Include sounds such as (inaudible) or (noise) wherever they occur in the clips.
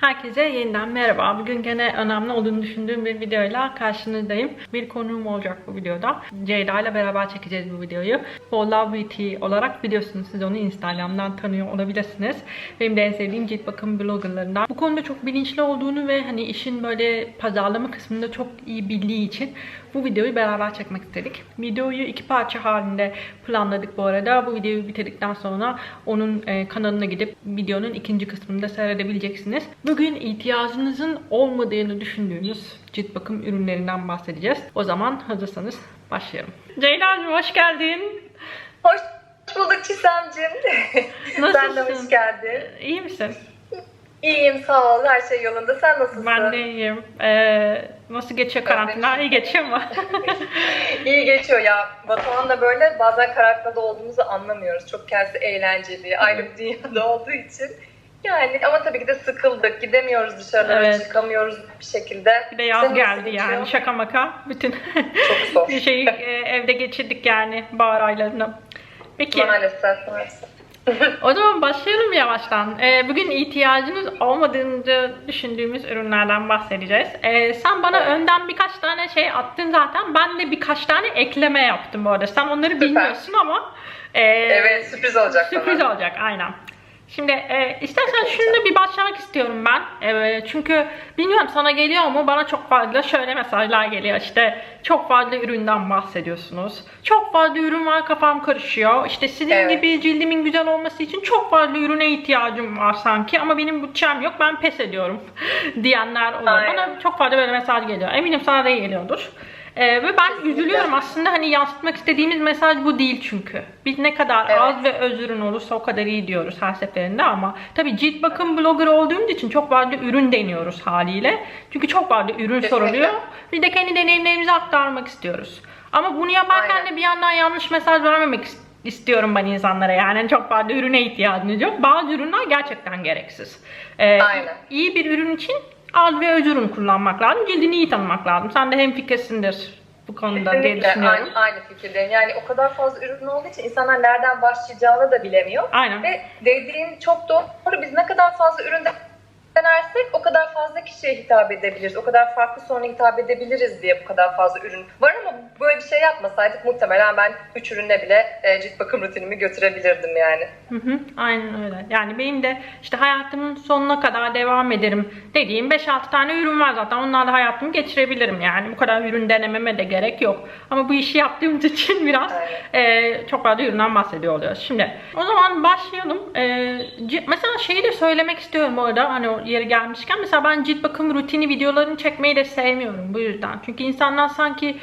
Herkese yeniden merhaba. Bugün gene önemli olduğunu düşündüğüm bir videoyla karşınızdayım. Bir konuğum olacak bu videoda. Ceyda ile beraber çekeceğiz bu videoyu. For Love Beauty olarak biliyorsunuz siz onu Instagram'dan tanıyor olabilirsiniz. Benim de en sevdiğim cilt bakım bloggerlarından. Bu konuda çok bilinçli olduğunu ve hani işin böyle pazarlama kısmında çok iyi bildiği için bu videoyu beraber çekmek istedik. Videoyu iki parça halinde planladık bu arada. Bu videoyu bitirdikten sonra onun e, kanalına gidip videonun ikinci kısmını da seyredebileceksiniz. Bugün ihtiyacınızın olmadığını düşündüğünüz cilt bakım ürünlerinden bahsedeceğiz. O zaman hazırsanız başlayalım. Ceyda'cığım hoş geldin. Hoş bulduk Çisem'cim. Sen (laughs) de hoş Nasılsın? geldin. İyi misin? İyiyim sağ ol. Her şey yolunda. Sen nasılsın? Ben de iyiyim. Ee, nasıl geçiyor karantina? İyi geçiyor mu? (laughs) İyi geçiyor ya. Batuhan da böyle bazen karantinada olduğumuzu anlamıyoruz. Çok kendisi eğlenceli, ayrı bir dünyada olduğu için. Yani ama tabii ki de sıkıldık. Gidemiyoruz dışarılara, Evet. çıkamıyoruz bir şekilde. Bir de yaz nasıl geldi yani şaka maka. Bütün Çok zor. (laughs) şeyi e, evde geçirdik yani bahar aylarını. Peki Maalesef, maalesef. (laughs) o zaman başlayalım yavaştan. Ee, bugün ihtiyacınız olmadığını düşündüğümüz ürünlerden bahsedeceğiz. Ee, sen bana önden birkaç tane şey attın zaten. Ben de birkaç tane ekleme yaptım bu arada. Sen onları bilmiyorsun ama e, Evet, sürpriz olacak Sürpriz bana. olacak aynen. Şimdi e, istersen şunu bir başlamak istiyorum ben. E, çünkü bilmiyorum sana geliyor mu? Bana çok fazla şöyle mesajlar geliyor. İşte çok fazla üründen bahsediyorsunuz. Çok fazla ürün var kafam karışıyor. İşte sizin Evet. gibi cildimin güzel olması için çok fazla ürüne ihtiyacım var sanki. Ama benim bütçem yok ben pes ediyorum (laughs) diyenler oluyor. Aynen. Bana çok fazla böyle mesaj geliyor. Eminim sana da geliyordur. Ee, ve ben Kesinlikle. üzülüyorum aslında hani yansıtmak istediğimiz mesaj bu değil çünkü. Biz ne kadar Evet. az ve öz ürün olursa o kadar iyi diyoruz her seferinde ama tabii cilt bakım blogger olduğumuz için çok fazla ürün deniyoruz haliyle. Çünkü çok fazla ürün Kesinlikle. soruluyor. Biz de kendi deneyimlerimizi aktarmak istiyoruz. Ama bunu yaparken Aynen. de bir yandan yanlış mesaj vermemek is- istiyorum ben insanlara yani çok fazla ürüne ihtiyacınız yok. Bazı ürünler gerçekten gereksiz. Ee, Aynen. İyi bir ürün için az ve öz ürün kullanmak lazım. Cildini iyi tanımak lazım. Sen de hemfikirsindir bu konuda diye Kesinlikle düşünüyorum. aynı, aynı fikirdeyim. Yani o kadar fazla ürün olduğu için insanlar nereden başlayacağını da bilemiyor. Aynen. Ve dediğin çok doğru. Biz ne kadar fazla ürün denersek o kadar fazla kişiye hitap edebiliriz. O kadar farklı soruna hitap edebiliriz diye bu kadar fazla ürün var ama böyle bir şey yapmasaydık muhtemelen ben 3 ürünle bile e, cilt bakım rutinimi götürebilirdim yani. Hı hı, aynen öyle. Yani benim de işte hayatımın sonuna kadar devam ederim dediğim 5-6 tane ürün var zaten. Onlarla hayatımı geçirebilirim yani. Bu kadar ürün denememe de gerek yok. Ama bu işi yaptığımız için biraz e, çok fazla üründen bahsediyor oluyoruz. Şimdi o zaman başlayalım. E, mesela şeyi de söylemek istiyorum orada hani yeri gelmişken. Mesela ben cilt bakım rutini videolarını çekmeyi de sevmiyorum bu yüzden. Çünkü insanlar sanki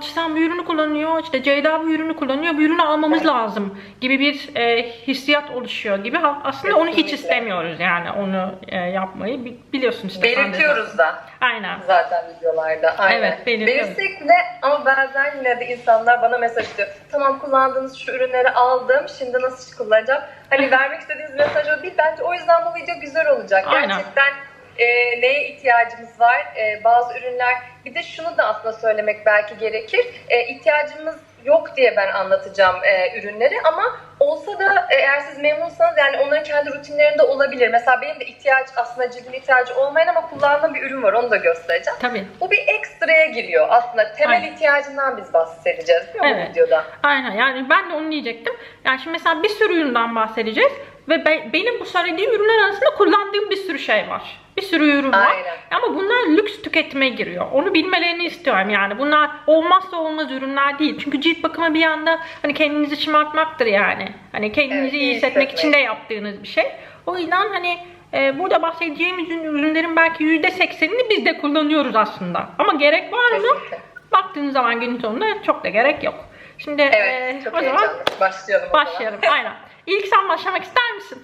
Çiğdem bu ürünü kullanıyor, işte Ceyda bu ürünü kullanıyor, bu ürünü almamız lazım gibi bir e, hissiyat oluşuyor gibi. Aslında onu hiç istemiyoruz yani onu e, yapmayı. Bi- Biliyorsun işte. Belirtiyoruz da Aynen. zaten videolarda. Aynen. Evet, belirtiyoruz. Belirsek bile ama bazen yine de insanlar bana mesaj atıyor. Tamam kullandığınız şu ürünleri aldım. Şimdi nasıl kullanacağım? Hani (laughs) vermek istediğiniz mesaj o değil. Bence o yüzden bu video güzel olacak. Aynen. Gerçekten e, neye ihtiyacımız var? E, bazı ürünler bir de şunu da aslında söylemek belki gerekir. E, ihtiyacımız yok diye ben anlatacağım e, ürünleri ama olsa da eğer siz memnunsanız yani onların kendi rutinlerinde olabilir. Mesela benim de ihtiyaç aslında cildin ihtiyacı olmayan ama kullandığım bir ürün var onu da göstereceğim. Tabii. Bu bir ekstraya giriyor. Aslında temel Aynen. ihtiyacından biz bahsedeceğiz değil mi Evet. bu videoda? Aynen yani ben de onu diyecektim. Yani şimdi mesela bir sürü üründen bahsedeceğiz ve be- benim bu söylediğim ürünler arasında kullandığım bir sürü şey var. Bir sürü ürün var. Aynen. Ama bunlar lüks tüketime giriyor. Onu bilmelerini istiyorum yani. Bunlar olmazsa olmaz ürünler değil. Çünkü cilt bakımı bir yanda hani kendinizi şımartmaktır yani. Hani kendinizi Evet, iyi hissetmek hissetmek. için de yaptığınız bir şey. O yüzden hani e, burada bahsedeceğimiz ürün- ürünlerin belki %80'ini biz de kullanıyoruz aslında. Ama gerek var mı? Kesinlikle. Baktığınız zaman günün sonunda çok da gerek yok. Şimdi Evet, e, o zaman. Başlayalım o zaman. başlayalım. Aynen. İlk sen başlamak ister misin?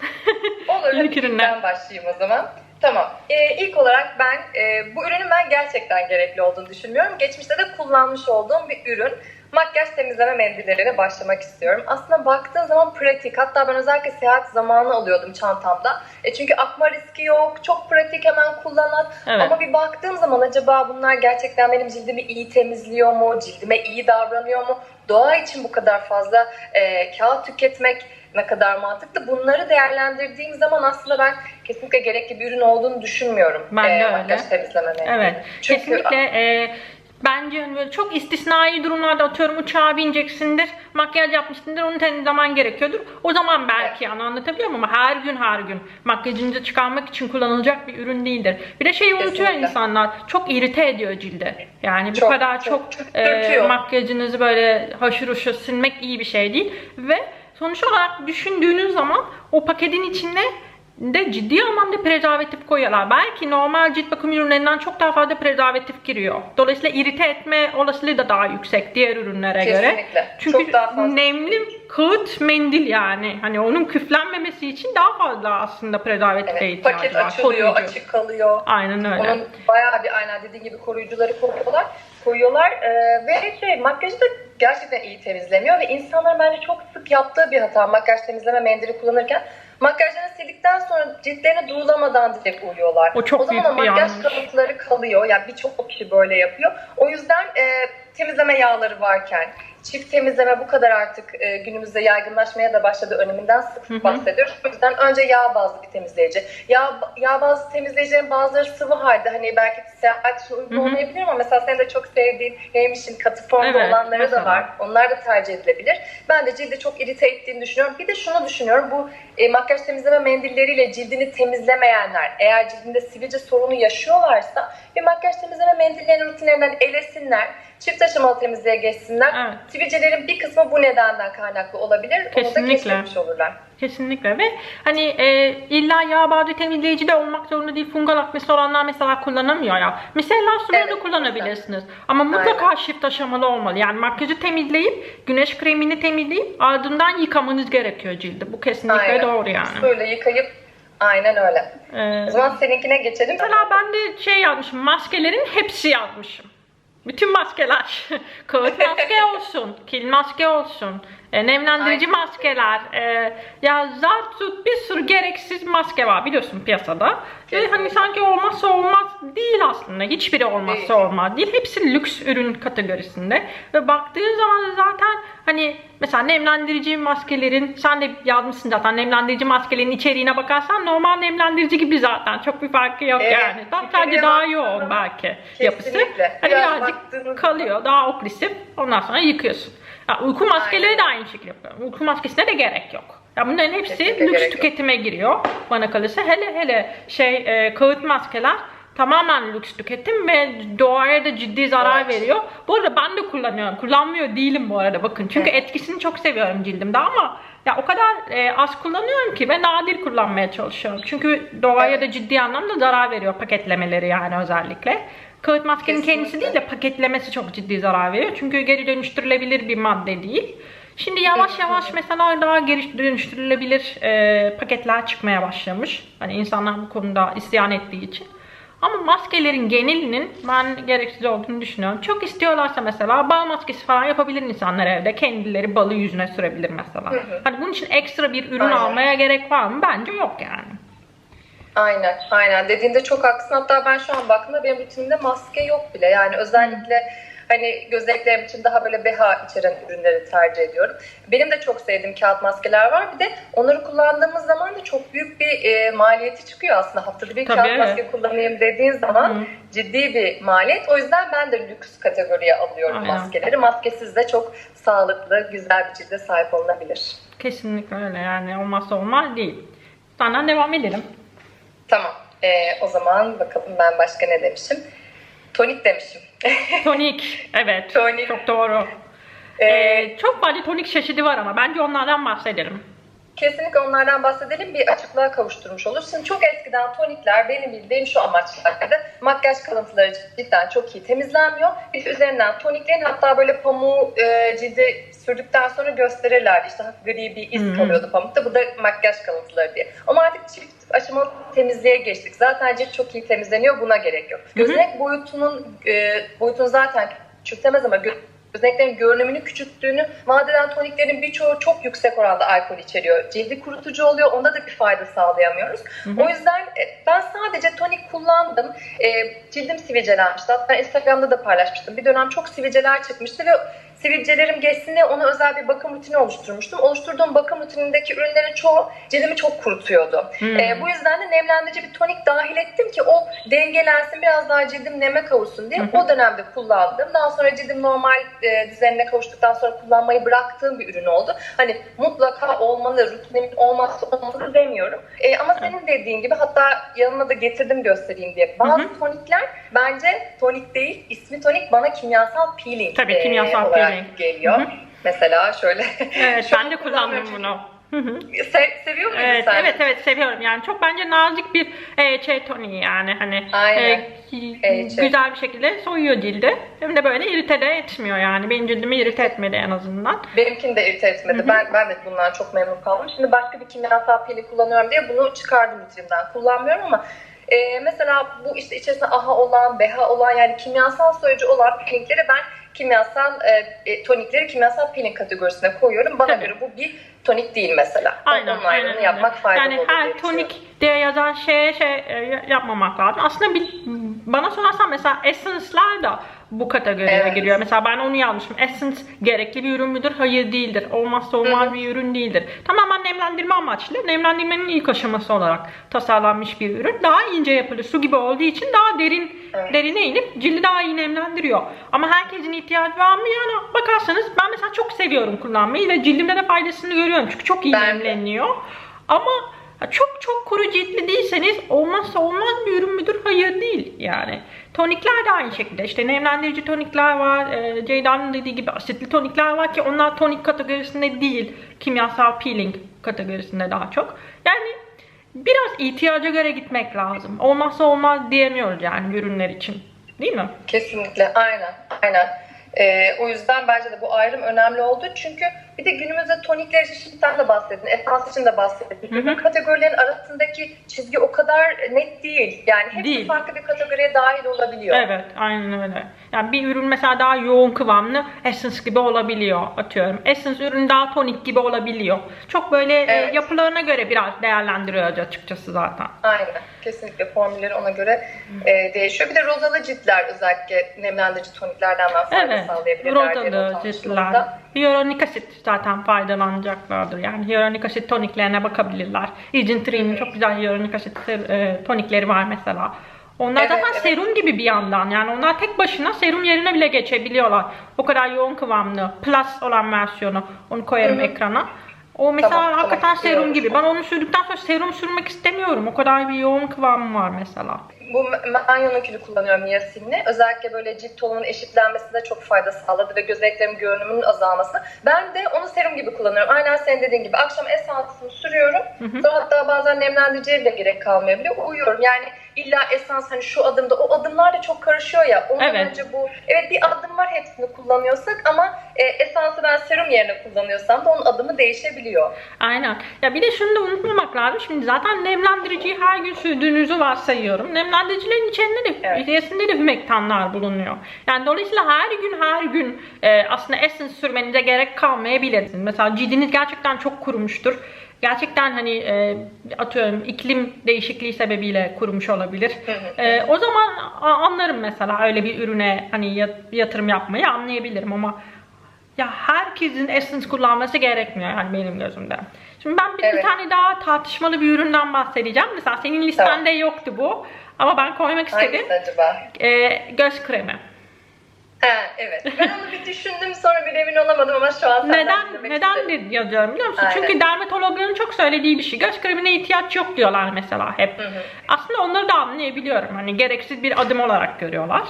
Olur, (laughs) İlk hadi ürünler. ben başlayayım o zaman. Tamam. Ee, ilk olarak ben e, bu ürünün ben gerçekten gerekli olduğunu düşünmüyorum. Geçmişte de kullanmış olduğum bir ürün. Makyaj temizleme mendilleriyle başlamak istiyorum. Aslında baktığın zaman pratik. Hatta ben özellikle seyahat zamanı alıyordum çantamda. E çünkü akma riski yok. Çok pratik hemen kullanan. Evet. Ama bir baktığım zaman acaba bunlar gerçekten benim cildimi iyi temizliyor mu? Cildime iyi davranıyor mu? Doğa için bu kadar fazla e, kağıt tüketmek ne kadar mantıklı. Bunları değerlendirdiğim zaman aslında ben kesinlikle gerekli bir ürün olduğunu düşünmüyorum. Ben de öyle. Temizleme mendili. Evet. Çünkü- Kesinlikle e, bence böyle çok istisnai durumlarda atıyorum uçağa bineceksindir, makyaj yapmışsındır, onu temizlemen gerekiyordur. O zaman belki yani anlatabiliyor muyum? Ama her gün her gün makyajınızı çıkarmak için kullanılacak bir ürün değildir. Bir de şeyi unutuyor Kesinlikle. insanlar. Çok irite ediyor cilde. Yani bu Çok, kadar çok, çok e, dürtüyor. makyajınızı böyle haşır uşur silmek iyi bir şey değil. Ve sonuç olarak düşündüğünüz zaman o paketin içine de ciddi anlamda prezervatif koyuyorlar. Belki normal cilt bakım ürünlerinden çok daha fazla prezervatif giriyor. Dolayısıyla irite etme olasılığı da daha yüksek diğer ürünlere göre. Kesinlikle. Çünkü Çok daha fazla. nemli kağıt mendil yani. Hani onun küflenmemesi için daha fazla aslında prezervatife Evet, ihtiyacı paket var. açılıyor, koruyucu. açık kalıyor. Aynen öyle. Onun bayağı bir aynen dediğin gibi koruyucuları koyuyorlar. Koyuyorlar Ee, ve şey makyajı da gerçekten iyi temizlemiyor ve insanların bence çok sık yaptığı bir hata makyaj temizleme mendili kullanırken makyajlarını sildikten sonra ciltlerine durulamadan direkt uyuyorlar. O çok zaman büyük o makyaj yanlış. kalıntıları kalıyor. Yani birçok kişi böyle yapıyor. O yüzden e, temizleme yağları varken çift temizleme bu kadar artık e, günümüzde yaygınlaşmaya da başladı öneminden sık sık Hı hı. bahsediyoruz. O yüzden önce yağ bazlı bir temizleyici. Yağ, yağ bazlı temizleyicilerin bazıları sıvı halde hani belki seyahat için uygun olmayabilir ama mesela senin de çok sevdiğin neymişin katı formda Evet, olanları mesela. da var. Onlar da tercih edilebilir. Ben de cildi çok irite ettiğini düşünüyorum. Bir de şunu düşünüyorum. Bu e, makyaj temizleme mendilleriyle cildini temizlemeyenler eğer cildinde sivilce sorunu yaşıyorlarsa bir makyaj temizleme mendillerinin rutinlerinden elesinler. Çift aşamalı temizliğe geçsinler. Evet. Sivilcelerin bir kısmı bu nedenden kaynaklı olabilir. Onu da Kesinlikle. keşfetmiş olurlar. Kesinlikle ve hani e, illa yağ bazlı temizleyici de olmak zorunda değil. Fungal aknesi olanlar mesela kullanamıyor ya. Micellar suları Evet, da kullanabilirsiniz. Ama mutlaka çift aşamalı olmalı. Yani makyajı temizleyip, güneş kremini temizleyip ardından yıkamanız gerekiyor cildi. Bu kesinlikle Aynen. doğru yani. Böyle yıkayıp aynen öyle. Ee, O zaman seninkine geçelim. Mesela ben de şey yazmışım, maskelerin hepsi yazmışım. Bütün maskeler. (laughs) Kağıt maske olsun, kil maske olsun, e, nemlendirici Aynen. maskeler. E, ya tut bir sürü gereksiz maske var biliyorsun piyasada. Ve hani sanki olmazsa olmaz değil aslında. Hiçbiri olmazsa Değil. olmaz değil. Hepsi lüks ürün kategorisinde. Ve baktığın zaman zaten hani mesela nemlendirici maskelerin sen de yazmışsın zaten nemlendirici maskelerin içeriğine bakarsan normal nemlendirici gibi zaten. Çok bir farkı yok Evet. yani. Tam sadece daha yoğun belki yapısı. kesinlikle. Hani Biraz birazcık kalıyor. Daha oprisif. Ondan sonra yıkıyorsun. Ya, uyku maskeleri Aynen. de aynı şekilde yapıyor. Uyku maskesine de gerek yok. Ya bunların hepsi Kesinlikle lüks gerek yok. tüketime giriyor bana kalırsa. Hele hele şey e, kağıt maskeler tamamen lüks tüketim ve doğaya da ciddi zarar Evet. veriyor. Bu arada ben de kullanıyorum. Kullanmıyor değilim bu arada bakın. Çünkü etkisini çok seviyorum cildimde ama ya o kadar e, az kullanıyorum ki ve nadir kullanmaya çalışıyorum. Çünkü doğaya Evet. da ciddi anlamda zarar veriyor paketlemeleri yani özellikle. Kağıt maskenin kendisi Kesinlikle. değil de paketlemesi çok ciddi zarar veriyor. Çünkü geri dönüştürülebilir bir madde değil. Şimdi yavaş yavaş mesela daha geri dönüştürülebilir e, paketler çıkmaya başlamış. Hani insanlar bu konuda isyan ettiği için. Ama maskelerin genelinin ben gereksiz olduğunu düşünüyorum. Çok istiyorlarsa mesela bal maskesi falan yapabilir insanlar evde. Kendileri balı yüzüne sürebilir mesela. Hı hı. Hani bunun için ekstra bir ürün Aynen. almaya gerek var mı? Bence yok yani. Aynen, aynen. Dediğinde çok haklısın. Hatta ben şu an baktığımda benim rutinimde maske yok bile. Yani özellikle hani gözeneklerim için daha böyle BH içeren ürünleri tercih ediyorum. Benim de çok sevdiğim kağıt maskeler var. Bir de onları kullandığımız zaman da çok büyük bir e, maliyeti çıkıyor aslında. Haftada bir Tabii. kağıt maske kullanayım dediğin zaman Hı. ciddi bir maliyet. O yüzden ben de lüks kategoriye alıyorum Aynen. maskeleri. Maskesiz de çok sağlıklı, güzel bir cilde sahip olunabilir. Kesinlikle öyle yani olmazsa olmaz değil. Senden devam edelim. Tamam. E, o zaman bakalım ben başka ne demişim? Tonik demişim. (laughs) Tonik. Evet. Tonik. Çok doğru. E, Ee, çok fazla tonik çeşidi var ama bence onlardan bahsedelim. Kesinlikle onlardan bahsedelim. Bir açıklığa kavuşturmuş olur. Şimdi çok eskiden tonikler benim bildiğim şu amaçlardı. Makyaj kalıntıları cidden çok iyi temizlenmiyor. Bir de üzerinden toniklerin hatta böyle pamuğu e, cilde sürdükten sonra gösterirlerdi. İşte hafif gri bir iz Hı hı. kalıyordu pamukta. Bu da makyaj kalıntıları diye. Ama artık çift aşamalı temizliğe geçtik. Zaten cilt çok iyi temizleniyor. Buna gerek yok. Gözenek boyutunun e, boyutunu zaten küçültemez ama gö- Gözeneklerin görünümünü küçülttüğünü, vadeden toniklerin birçoğu çok yüksek oranda alkol içeriyor. Cildi kurutucu oluyor, onda da bir fayda sağlayamıyoruz. hı. O yüzden e, ben sadece tonik kullandım. E, cildim sivilcelenmişti. Hatta Instagram'da da paylaşmıştım. Bir dönem çok sivilceler çıkmıştı ve sivilcelerim geçsin diye ona özel bir bakım rutini oluşturmuştum. Oluşturduğum bakım rutinindeki ürünlerin çoğu cildimi çok kurutuyordu. Hmm. E, bu yüzden de nemlendirici bir tonik dahil ettim ki o dengelensin biraz daha cildim neme kavuşsun diye o dönemde kullandım. Daha sonra cildim normal e, düzenine kavuştuktan sonra kullanmayı bıraktığım bir ürün oldu. Hani mutlaka olmalı, rutinimin olmazsa olmazı demiyorum. E, ama senin dediğin gibi hatta yanına da getirdim göstereyim diye. Bazı tonikler bence tonik değil, ismi tonik bana kimyasal peeling, Tabii, e, kimyasal olarak peeling. Geliyor. Hı hı. Mesela şöyle. Evet (laughs) ben de kullandım bunu. Se- seviyor muydun Evet, sen? evet evet seviyorum yani çok bence nazik bir e, şey toniği yani hani Aynen. e, Evet, şey. güzel bir şekilde soyuyor cildi hem de böyle irite de etmiyor yani benim cildimi irite etmedi en azından. Benimkini de irite etmedi. Ben ben de bundan çok memnun kaldım. Şimdi başka bir kimyasal pili kullanıyorum diye bunu çıkardım rutilimden. Kullanmıyorum ama e, mesela bu işte içerisinde AHA olan, BHA olan yani kimyasal soyucu olan peelingleri ben kimyasal e, e, tonikleri kimyasal peeling kategorisine koyuyorum. Bana Tabii. göre bu bir tonik değil mesela. Aynen, Onun ayrımını aynen yapmak faydalı Yani olur diye her tonik diye yazan şeye şey e, yapmamak lazım. Aslında bir, bana sorarsan mesela Essence'lar da bu kategoriye Evet. giriyor. Mesela ben onu yazmışım. Essence gerekli bir ürün müdür? Hayır değildir. Olmazsa olmaz Hı bir ürün değildir. Tamamen nemlendirme amaçlı. Nemlendirmenin ilk aşaması olarak tasarlanmış bir ürün. Daha ince yapılı su gibi olduğu için daha derin Evet. derine inip cildi daha iyi nemlendiriyor. Ama herkesin ihtiyacı var mı? Yani bakarsanız ben mesela çok seviyorum kullanmayı ve cildimde de faydasını görüyorum. Çünkü çok iyi Ben de. nemleniyor. Ama çok çok kuru ciltli değilseniz olmazsa olmaz bir ürün müdür? Hayır değil yani. Tonikler de aynı şekilde. İşte nemlendirici tonikler var. E, Ceyda'nın dediği gibi asitli tonikler var ki onlar tonik kategorisinde değil. Kimyasal peeling kategorisinde daha çok. Yani biraz ihtiyaca göre gitmek lazım. Olmazsa olmaz diyemiyoruz yani ürünler için. Değil mi? Kesinlikle aynen aynen. Ee, o yüzden bence de bu ayrım önemli oldu. Çünkü bir de günümüzde tonikler sen de bahsettin, esans için de bahsettin. Hı hı. Kategorilerin arasındaki çizgi o kadar net değil. Yani hepsi Değil. farklı bir kategoriye dahil olabiliyor. Evet, aynen öyle. Yani bir ürün mesela daha yoğun kıvamlı Essence gibi olabiliyor atıyorum. Essence ürün daha tonik gibi olabiliyor. Çok böyle e, Evet. yapılarına göre biraz değerlendiriyoruz açıkçası zaten. Aynen. Kesinlikle formülleri ona göre e, değişiyor. Bir de rozalı ciltler özellikle nemlendirici toniklerden ben fayda Evet, sağlayabilirler almıştım ciltler. Hyaluronik asit zaten faydalanacaklardır. Yani hyaluronik asit toniklerine bakabilirler. Dream'in çok güzel hyaluronik asit e, tonikleri var mesela. Onlar Evet, zaten evet. serum gibi bir yandan. Yani onlar tek başına serum yerine bile geçebiliyorlar. O kadar yoğun kıvamlı. Plus olan versiyonu. Onu koyarım Hı hı. ekrana. O mesela Tamam, tamam. hakikaten İyi serum gibi. Ben onu sürdükten sonra serum sürmek istemiyorum. O kadar bir yoğun kıvamı var mesela. Bu Manyo'nunkini kullanıyorum niasinli. Özellikle böyle cilt tonunun eşitlenmesine çok fayda sağladı ve gözeneklerimin görünümünün azalmasına. Ben de onu serum gibi kullanıyorum. Aynen senin dediğin gibi. Akşam esansını sürüyorum. hı. Sonra hatta bazen nemlendiriciye bile gerek kalmayabiliyor. Uyuyorum. Yani illa esans hani şu adımda o adımlar da çok karışıyor ya. Ondan Evet. önce bu evet bir adım var hepsini kullanıyorsak ama e, esansı ben serum yerine kullanıyorsam da onun adımı değişebiliyor. Aynen. Ya bir de şunu da unutmamak lazım. Şimdi zaten nemlendiriciyi her gün sürdüğünüzü varsayıyorum. Nemlendiricilerin içerisinde de, Evet. içerisinde de hümektanlar bulunuyor. Yani dolayısıyla her gün her gün e, aslında essence sürmenize gerek kalmayabilir. Mesela cildiniz gerçekten çok kurumuştur. Gerçekten hani e, atıyorum iklim değişikliği sebebiyle kurumuş olabilir. E, o zaman anlarım mesela öyle bir ürüne hani yat- yatırım yapmayı anlayabilirim ama ya herkesin Essence kullanması gerekmiyor yani benim gözümde. Şimdi ben bir, bir Evet. tane daha tartışmalı bir üründen bahsedeceğim. Mesela senin listende yoktu bu. Ama ben koymak istedim. Hangisi acaba? Ee, göz kremi. Ha, evet. Ben onu bir düşündüm sonra bir emin olamadım ama şu an Neden neden isterim. de yazıyorum biliyor musun? Aynen. Çünkü dermatologların çok söylediği bir şey. Göz kremine ihtiyaç yok diyorlar mesela hep. Hı hı. Aslında onları da anlayabiliyorum. Hani gereksiz bir adım olarak görüyorlar.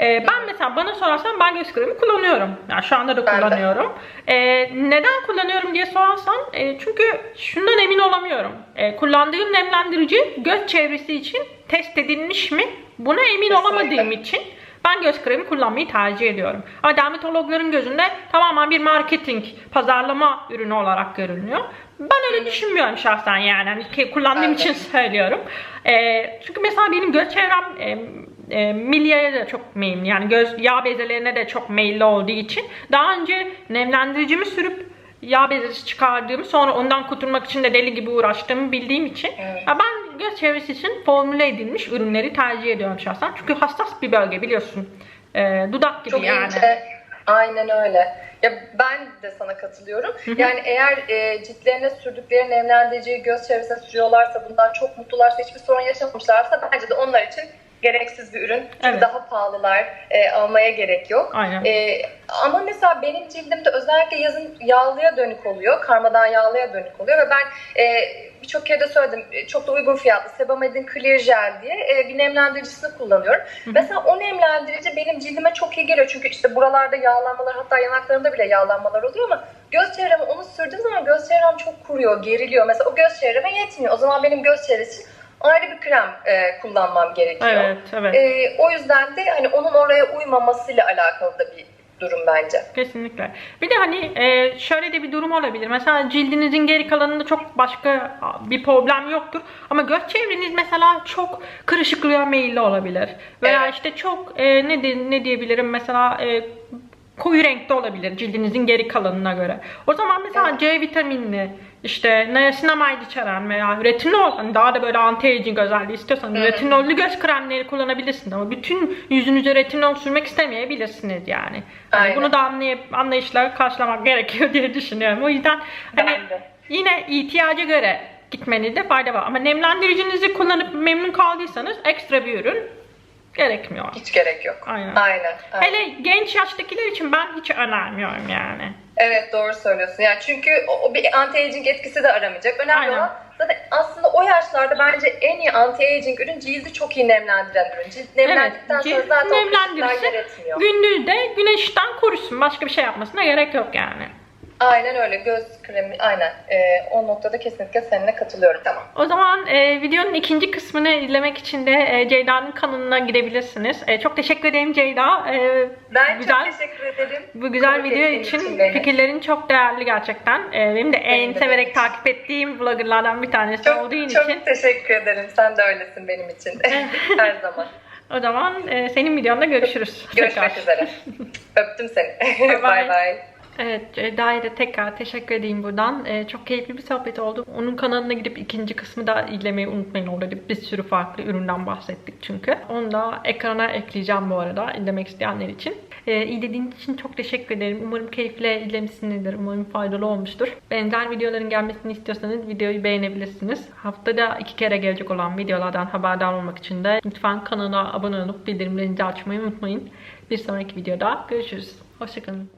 Ee, ben mesela bana sorarsan ben göz kremi kullanıyorum. Yani şu anda da kullanıyorum. Ee, neden kullanıyorum diye sorarsan e, çünkü şundan emin olamıyorum. Ee, kullandığım nemlendirici göz çevresi için test edilmiş mi? Buna emin Kesinlikle. olamadığım için ben göz kremi kullanmayı tercih ediyorum. Ama dermatologların gözünde tamamen bir marketing, pazarlama ürünü olarak görünüyor. Ben öyle düşünmüyorum şahsen yani. Hani ki- kullandığım Ben için (laughs) söylüyorum. Ee, çünkü mesela benim göz çevrem e, e, milyaya da çok meyilli. Yani göz yağ bezelerine de çok meyilli olduğu için daha önce nemlendiricimi sürüp yağ bezesi çıkardığımı sonra ondan kurtulmak için de deli gibi uğraştığımı bildiğim için Evet. ben göz çevresi için formüle edilmiş ürünleri tercih ediyorum şahsen. Çünkü hassas bir bölge biliyorsun. Ee, dudak gibi Çok yani. ince. Aynen öyle. Ya ben de sana katılıyorum. Yani eğer e, ciltlerine sürdükleri nemlendiriciyi göz çevresine sürüyorlarsa, bundan çok mutlularsa, hiçbir sorun yaşamamışlarsa bence de onlar için gereksiz bir ürün. Çünkü Evet. daha pahalılar. E, almaya gerek yok. Aynen. E, ama mesela benim cildimde özellikle yazın yağlıya dönük oluyor. Karmadan yağlıya dönük oluyor ve ben e, birçok kere de söyledim. e, Çok da uygun fiyatlı Sebamed'in Clear Gel diye e, bir nemlendiricisini kullanıyorum. Mesela o nemlendirici benim cildime çok iyi geliyor. Çünkü işte buralarda yağlanmalar hatta yanaklarımda bile yağlanmalar oluyor ama göz çevreme onu sürdüğüm zaman göz çevrem çok kuruyor, geriliyor. Mesela o göz çevreme yetmiyor. O zaman benim göz çevresi ayrı bir krem e, kullanmam gerekiyor. Evet, evet. E, o yüzden de hani onun oraya uymamasıyla alakalı da bir durum bence. Kesinlikle. Bir de hani e, şöyle de bir durum olabilir. Mesela cildinizin geri kalanında çok başka bir problem yoktur. Ama göz çevreniz mesela çok kırışıklığa meyilli olabilir. Veya Evet. işte çok e, ne, de- ne diyebilirim mesela e, koyu renkte olabilir cildinizin geri kalanına göre. O zaman mesela Evet. C vitaminli işte niacinamide içeren veya retinol hani daha da böyle anti-aging özelliği istiyorsanız Hı hı. retinollü göz kremleri kullanabilirsiniz ama bütün yüzünüze retinol sürmek istemeyebilirsiniz yani. Yani bunu da anlayıp anlayışla karşılamak gerekiyor diye düşünüyorum. O yüzden hani yine ihtiyaca göre gitmenizde fayda var. Ama nemlendiricinizi kullanıp memnun kaldıysanız ekstra bir ürün gerekmiyor. Hiç gerek yok. Aynen. Aynen. aynen. Hele genç yaştakiler için ben hiç önermiyorum yani. Evet doğru söylüyorsun. Yani çünkü o, o bir anti-aging etkisi de aramayacak. Önemli Aynen. olan zaten aslında o yaşlarda bence en iyi anti-aging ürün cildi çok iyi nemlendiren ürün. Cilt nemlendikten sonra cilt zaten o yer etmiyor. gündüz de güneşten korusun. Başka bir şey yapmasına gerek yok yani. Aynen öyle. Göz kremi aynen. Ee, o noktada kesinlikle seninle katılıyorum. Tamam. O zaman e, videonun ikinci kısmını izlemek için de e, Ceyda'nın kanalına gidebilirsiniz. E, çok teşekkür ederim Ceyda. E, Ben güzel. çok teşekkür ederim. Bu güzel Konuk video için beni. fikirlerin çok değerli gerçekten. Ee, benim de en Benim de severek benim. takip ettiğim vloggerlardan bir tanesi Çok, olduğun çok için. teşekkür ederim. Sen de öylesin benim için. (laughs) Her zaman. O zaman e, senin videonda görüşürüz. Görüşmek tekrar. üzere. (laughs) Öptüm seni. Bye bye. Bay bay. Evet, Ceyda'ya da tekrar teşekkür edeyim buradan. Ee, çok keyifli bir sohbet oldu. Onun kanalına gidip ikinci kısmı da izlemeyi unutmayın. Orada bir sürü farklı üründen bahsettik çünkü. Onu da ekrana ekleyeceğim bu arada izlemek isteyenler için. Ee, izlediğiniz için çok teşekkür ederim. Umarım keyifle izlemişsinizdir. Umarım faydalı olmuştur. Benzer videoların gelmesini istiyorsanız videoyu beğenebilirsiniz. Haftada iki kere gelecek olan videolardan haberdar olmak için de lütfen kanala abone olup bildirimlerinizi açmayı unutmayın. Bir sonraki videoda görüşürüz. Hoşçakalın.